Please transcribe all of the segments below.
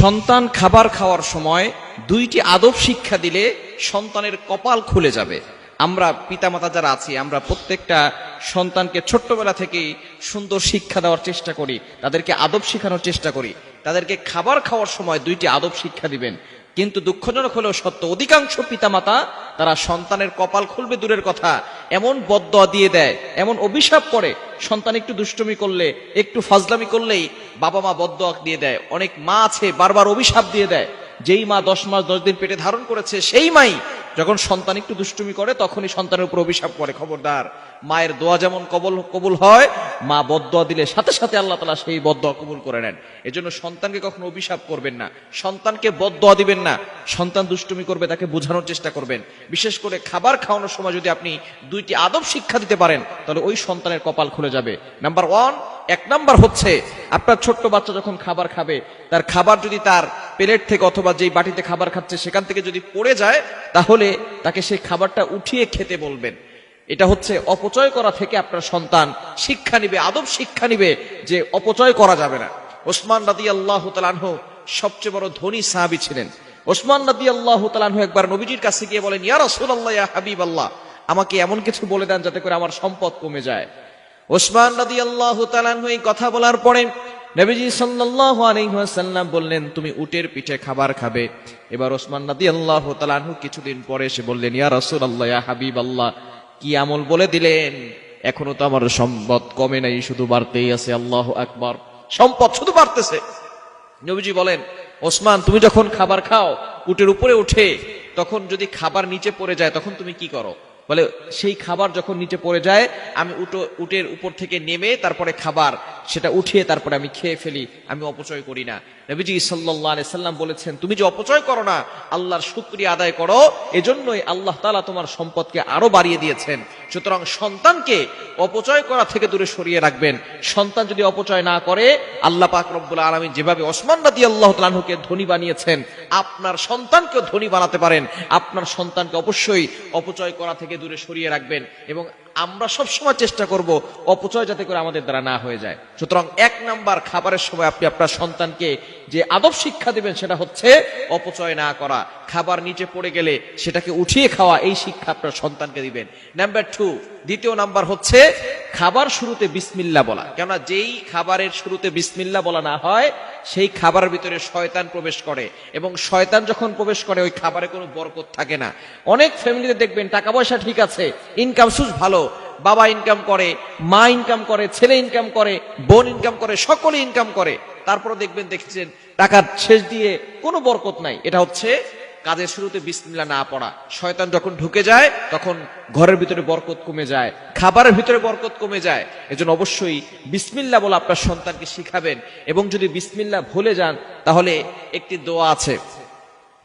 সন্তান খাবার খাওয়ার সময় দুইটি আদব শিক্ষা দিলে সন্তানের কপাল খুলে যাবে। আমরা পিতামাতা যারা আছি, আমরা প্রত্যেকটা সন্তানকে ছোট্টবেলা থেকেই সুন্দর শিক্ষা দেওয়ার চেষ্টা করি, তাদেরকে আদব শেখানোর চেষ্টা করি, তাদেরকে খাবার খাওয়ার সময় দুইটি আদব শিক্ষা দিবেন। কিন্তু দুঃখজনক হলেও সত্য, অধিকাংশ পিতামাতা তারা সন্তানের কপাল খুলবে দূরের কথা। এমন বদ্ধ দিয়ে দেয়, এমন অভিশাপ করে। সন্তান একটু দুষ্টুমি করলে, একটু ফাজলামি করলেই বাবা মা বদ্ধ দিয়ে দেয়। অনেক মা আছে, বারবার অভিশাপ দিয়ে দেয়। যেই মা দশ মাস, দশ দিন পেটে ধারণ করেছে, সেই মাই যখন সন্তান একটু দুষ্টুমি করে, তখনই সন্তানের উপর অভিশাপ করে। খবরদার, মায়ের দোয়া যেমন কবল, কবুল হয় মা বদয়া দিলে সাথে সাথে আল্লাহ তালা সেই বদয়া কবুল করে নেন। এজন্য সন্তানকে কখনো অভিশাপ করবেন না। সন্তানকে বদয়া দিবেন না। সন্তান দুষ্টুমি করবে, তাকে বোঝানোর চেষ্টা করবেন। বিশেষ করে খাবার খাওয়ানোর সময় যদি আপনি দুইটি আদব শিক্ষা দিতে পারেন, তাহলে ওই সন্তানের কপাল খুলে যাবে। নাম্বার ওয়ান, এক নাম্বার হচ্ছে, আপনার ছোট্ট বাচ্চা যখন খাবার খাবে, তার খাবার যদি তার প্লেট থেকে অথবা যেই বাটিতে খাবার খাচ্ছে, সেখান থেকে যদি পড়ে যায়, তাহলে তাকে সেই খাবারটা উঠিয়ে খেতে বলবেন। এটা হচ্ছে অপচয় করা থেকে আপনার সন্তান শিক্ষা নিবে, আদব শিক্ষা নিবে যে অপচয় করা যাবে না। ওসমান রাদি আল্লাহ তালানহ সবচেয়ে বড় ধনী সাহাবি ছিলেন। ওসমান রাদি আল্লাহ তালানহ একবার নবীজির কাছে গিয়ে বলেন, ইয়া রাসূলুল্লাহ, ইয়া হাবিব আল্লাহ আমাকে এমন কিছু বলে দেন যাতে করে আমার সম্পদ কমে যায়। ওসমান রাদি আল্লাহ তালানহ এই কথা বলার পরে নবীজি সাল্লাল্লাহু আলাইহি বললেন, তুমি উটের পিঠে খাবার খাবে। এবার ওসমান রাদি আল্লাহ তালানহু কিছুদিন পরে এসে বললেন, ইয়া রাসূলুল্লাহ, ইয়া হাবিব আল্লাহ কি আমল বলে দিলেন? এখনও তো আমার সম্পদ কমে নাই, শুধু বাড়তেই আছে, আল্লাহ একবার সম্পদ শুধু বাড়তেছে। নবীজি বলেন, ওসমান, তুমি যখন খাবার খাও, উটের উপরে উঠে, তখন যদি খাবার নিচে পড়ে যায়, তখন তুমি কি করো? বলে, সেই খাবার যখন নিচে পড়ে যায়, আমি উটো, উটের উপর থেকে নেমে তারপরে খাবার, সেটা উঠিয়ে তারপরে আমি খেয়ে ফেলি, আমি অপচয় করি না। নবীজি সাল্লাহ সাল্লাম বলেছেন, তুমি যে অপচয় করো না, আল্লাহর শুক্রিয়া আদায় করো, এজন্যই আল্লাহ তালা তোমার সম্পদকে আরও বাড়িয়ে দিয়েছেন। সুতরাং সন্তানকে অপচয় করা থেকে দূরে সরিয়ে রাখবেন। সন্তান যদি অপচয় না করে, আল্লাহ পাক রব্বুল আলমী যেভাবে ওসমান রাদি আল্লাহ তালাহুকে ধনী বানিয়েছেন, আপনার সন্তানকেও ধনী বানাতে পারেন। আপনার সন্তানকে অবশ্যই অপচয় করা থেকে দূরে সরিয়ে রাখবেন এবং আমরা সব সময় চেষ্টা করব অপচয় যাতে করে আমাদের দ্বারা না হয়ে যায়। সুতরাং এক নাম্বার খাবারের সময় আপনি আপনার সন্তানকে যে আদব শিক্ষা দিবেন সেটা হচ্ছে অপচয় না করা। খাবার নিচে পড়ে গেলে সেটাকে উঠিয়ে খাওয়া, এই শিক্ষা আপনার সন্তানকে দিবেন। নাম্বার টু, দ্বিতীয় নাম্বার হচ্ছে খাবার শুরুতে বিসমিল্লা বলা। কেননা যেই খাবারের শুরুতে বিসমিল্লা বলা না হয়, সেই খাবারের ভিতরে শয়তান প্রবেশ করে। এবং শয়তান যখন প্রবেশ করে, ওই খাবারে কোনো বরকত থাকে না। অনেক ফ্যামিলিতে দেখবেন টাকা পয়সা ঠিক আছে ইনকাম সুস ভালো বাবা ইনকাম করে, মা ইনকাম করে, ছেলে ইনকাম করে, বোন ইনকাম করে, সকলে ইনকাম করে। তারপরে দেখবেন, দেখছেন, টাকার শেষ দিয়ে কোনো বরকত নাই। এটা হচ্ছে কাজের শুরুতে বিসমিল্লা না পড়া। শয়তান যখন ঢুকে যায়, তখন ঘরের ভিতরে বরকত কমে যায়, খাবারের ভিতরে বরকত কমে যায়। এজন্য অবশ্যই বিসমিল্লা বলে আপনার সন্তানকে শিখাবেন। এবং যদি বিসমিল্লা ভুলে যান, তাহলে একটি দোয়া আছে।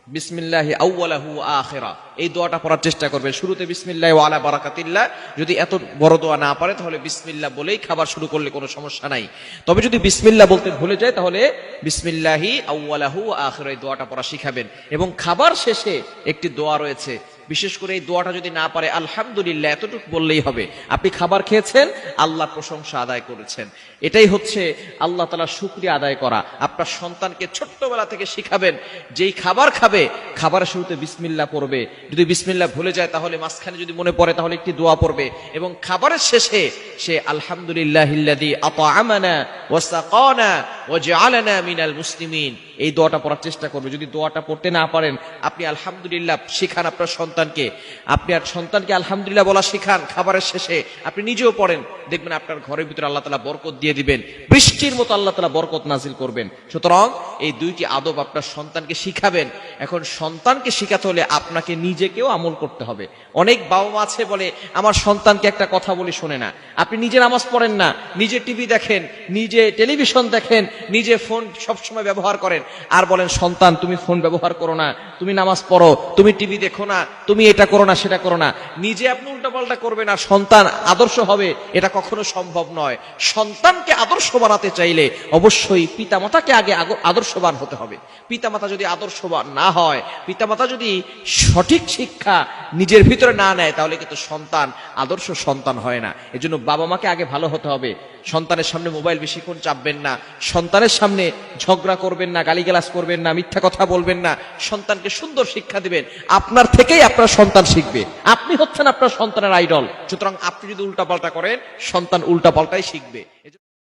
বিসমিল্লাহি আউ্লাহু আখেরা। এই দোয়াটা পড়ার চেষ্টা করবে শুরুতে বিসমিল্লাহ আলা বারাকাতিল্লা যদি এত বড় দোয়া না পারে, তাহলে বিসমিল্লাহ বলেই খাবার শুরু করলে কোনো সমস্যা নাই। তবে যদি বিসমিল্লা বলতে ভুলে যায়, তাহলে বিসমিল্লাহি আউ্লাহু আখেরা এই দোয়াটা পড়া শিখাবেন। এবং খাবার শেষে একটি দোয়া রয়েছে বিশেষ করে এই দোয়াটা যদি না পারে, আলহামদুলিল্লাহ, এতটুকু বললেই হবে। আপনি খাবার খেয়েছেন, আল্লাহ প্রশংসা আদায় করেছেন। এটাই হচ্ছে আল্লাহ তালা শুক্রিয়া আদায় করা। আপনার সন্তানকে ছোট্টবেলা থেকে শিখাবেন, যেই খাবার খাবে, খাবারের শুরুতে বিসমিল্লা পড়বে। যদি বিসমিল্লা ভুলে যায়, তাহলে মাঝখানে যদি মনে পড়ে, তাহলে একটি দোয়া পড়বে। এবং খাবারের শেষে সে আলহামদুলিল্লাহ আমানা ওয়াসাকানা মুসলিমিন। এই দোয়াটা পড়ার চেষ্টা করবে। যদি দোয়াটা পড়তে না পারেন, আপনি আলহামদুলিল্লাহ শিখান আপনার সন্তানকে। আপনি আর সন্তানকে আলহামদুলিল্লাহ বলা শিখান খাবারের শেষে। আপনি নিজেও পড়েন, দেখবেন আপনার ঘরের ভিতরে আল্লাহ তালা বরকত দিয়ে দিবেন। বৃষ্টির মতো আল্লাহ তালা বরকত নাজিল করবেন। সুতরাং এই দুইটি আদব আপনার সন্তানকে শিখাবেন। এখন সন্তানকে শিখাতে হলে আপনাকে নিজেকেও আমল করতে হবে। অনেক বাবা মা আছে বলে, আমার সন্তানকে একটা কথা বলি শোনে না। আপনি নিজে নামাজ পড়েন না, নিজে টিভি দেখেন, নিজে টেলিভিশন দেখেন নিজে ফোন সবসময় ব্যবহার করেন। আর বলেন, সন্তান, তুমি ফোন ব্যবহার করো না। তুমি নামাজ পড়ো। তুমি টিভি দেখো না। তুমি এটা করো না, সেটা করো না। নিজে আপনি উল্টাপাল্টা করবেন। আর সন্তান আদর্শ হবে, এটা কখনো সম্ভব নয়। সন্তানকে আদর্শ বানাতে চাইলে অবশ্যই পিতামাতাকে আগে আদর্শবান হতে হবে। পিতামাতা যদি আদর্শবান না হয়, পিতামাতা যদি সঠিক শিক্ষা নিজের ভিতরে না নেয়, তাহলে কিন্তু সন্তান, আদর্শ সন্তান হয় না। এজন্য বাবা মাকে আগে ভালো হতে হবে। সন্তানের সামনে মোবাইল বেশিক্ষণ চাপবেন না, সন্তানের সামনে ঝগড়া করবেন না, গালিগালাজ করবেন না, মিথ্যা কথা বলবেন না, সন্তানকে সুন্দর শিক্ষা দিবেন, আপনার থেকেই আপনার সন্তান শিখবে। আপনি হচ্ছেন আপনার সন্তানের আইডল। সুতরাং আপনি যদি উল্টাপাল্টা করেন, সন্তান উল্টাপাল্টাই শিখবে।